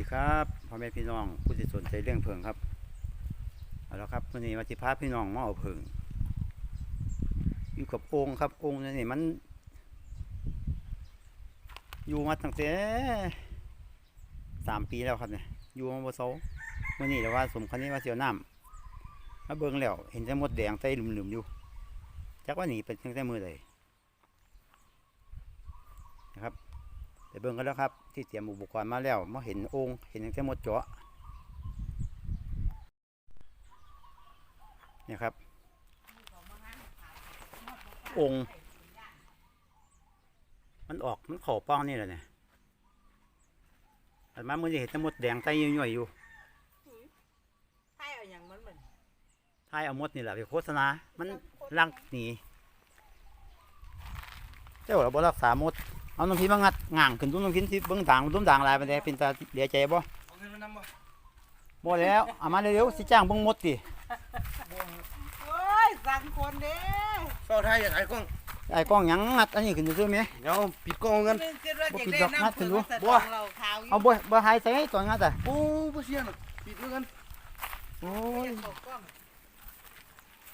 ดีครับพ่อแม่พี่น้องผู้ที่สนใจเรื่องเพิงครับเอาละครับวันนี้มาจิพาพี่น้องมาเอาเพิงอยู่กับองค์ครับองค์นี่มัน อยู่มาตั้งแต่สามปีแล้วครับเนี่ยอยู่มาบ่เซาวันนี้แต่ว่าสมคันนี้มาเสียวน้ำมาเบิ่งแล้ว เห็นแต่มดแดงใต้หลุมๆอยู่จักว่าหนีเป็นตั้งแต่มือเลยนะครับ เบิ่งกันแล้วครับ ที่เตรียมอุปกรณ์มาแล้วมาเห็นองค์เห็นตั้งแต่หมดเจาะเนี่ยครับ องค์ มันออกมันเขอป้องนี่แหละเนี่ยอันมาเมื่อนี้เห็นแต่หมดแดงไตย่อยๆอยู่ใช่เอาอย่างมันเหมือนท้ายเอาหมดนี่แหละไปโฆษณา มันลังหนีเจ้าเราบ่รักษาหมด เอาน้ำพีมางัดง่างขึ้นตุ้มน้ำพินที่เบิ้งด่างตุ้มด่างหลายไปเลยเป็นตาเดียใจบ่เอาเงินมานำบ่บ่แล้วเอามาเร็วๆสิจ้างเบิ่งหมดติโอ้ยสั่งคนเด้เฝ้าไทยอย่าถ่ายกล้องไอ้กล้องหยังงัดอันนี้ขึ้นซื่อๆไหมเดี๋ยวปิดกล้องเอาเงินนึกคิดว่าบ่จะปิดได้ดอกนัดน้ำถึผึ้งงรู้มาสะบ่ดองเราขาวอยู่เอาบ่บ่หายใส่ตอนงัดอะโอ้บ่เสียหรอกปิดด้วยกันโอ้ยตกกล้อง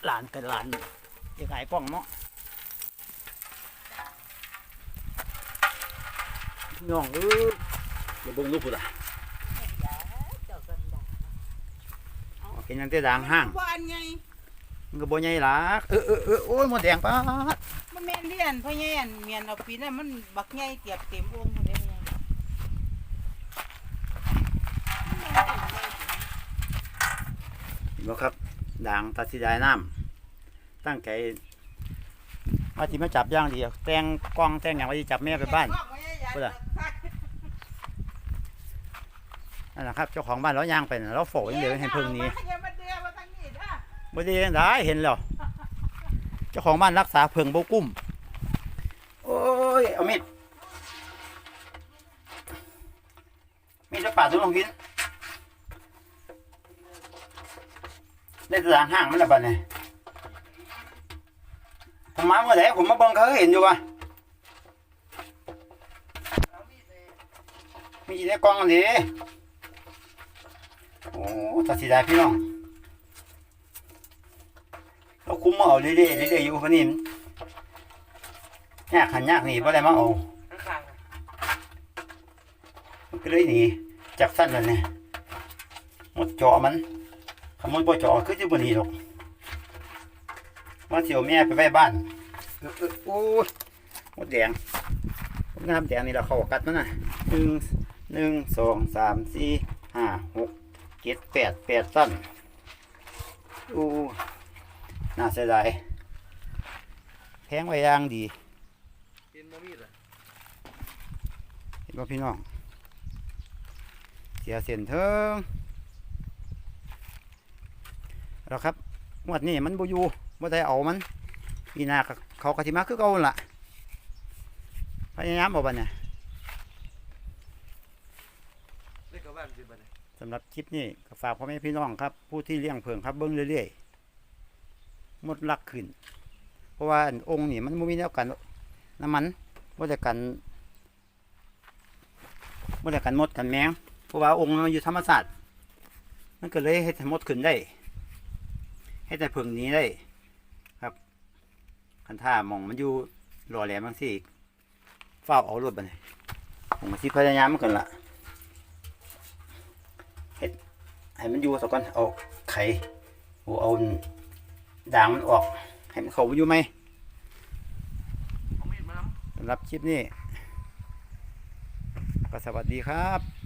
หลานกับหลานเด็กไอ้กล้องเนาะ น้องเอออย่าเบิ่งลูกพุ่นอะอย่าเจ้ากันด่าเอากินยังแต่ด่างห้างบ่อันไงมันก็บ่ใหญ่หลากเออเออเออโอ้ยหมดแดงปาดมันแม่นเรียนพ่อแย่นเมียนเอาปีนั้นมันบักใหญ่เก็บเต็มองค์หมดเลยเนี่ยเห็นบ่ครับด่างตัดสิได้น้ำตั้งใจว่าสิมาจับอย่างเดียวแต่งกล้องแต่งอย่างว่าสิจับแม่ไปบ้าน พูดอะนั่นแหละครับเจ้าของบ้านเราย่างไปน่ะเราโฝอย่างเดียวเห็นเพิ่งหนี้อย่ามาเดือมาทางนี้นะบ่ได้ยังได้เห็นแล้วเจ้าของบ้านรักษาเพิ่งบ่กุ้มโอ้ยเอามีดมีดจะปาดตัวลงกินได้ตารางห้างมันและบัดนี้ผมมาเมื่อไหร่ผมมาเบิ่งเขาเห็นอยู่ว่ะ มีในกล่องอันนี้โอ้ตัดสิได้พี่น้องเราคุมมาเอาเรื่อยๆเรื่อยๆอยู่พนี่ยากขันยากหนีเพราะอะไรมาเอาข้างมันก็เลยหนีจากสั้นนั่นเนี่ยมดจอมันขโมยบ่จอคือจะบ่หนีหรอกมาเที่ยวแม่ไปไว้บ้านออเออโอ้ยมดแดงงามแดงนี่เราเขากัดมันนะหนึ่ง หนึ่งสองสามสี่ห้าหกเจ็ดแปดแปดสั้นโอ้น่าเสียดายแพงไว้อย่างดีๆเป็นบ่มีดอะเห็นป่ะพี่น้อง เสียเส้นเทิงแล้วครับงวดนี้มันบ่อยู่บ่ได้เอามันปีหน้าก็เขากะสิมาคือเก่าหั่นล่ะพยายามเอาบัดเนี่ย ได้ กับบ้านสิบัดนี้สำหรับคลิปนี้ก็ฝากพ่อแม่พี่น้องครับ ผู้ที่เลี้ยงเพิงครับเบิ่งเรื่อยๆหมดลักขึ้น เพราะว่าอันองค์นี่มันบ่มีแนวกันน้ำมันบ่ได้กันบ่ได้กันมดกันแมงเพราะว่าองค์มันอยู่ธรรมศาสตร์มันก็เลยเฮ็ดให้มดขึ้นได้ให้แต่เพิงนี้ได้ครับคันท่ามองมันอยู่รอแหลมบางสิเฝ้าเอารถบัดนี้ผมก็สิพยายามมันกันล่ะ ให้มันอยู่สักก่อนเอาไข่อ้เอาด่างมันออก ให้มันเข้าไปอยู่ไหมสำหรับคลิปนี้ก็สวัสดีครับ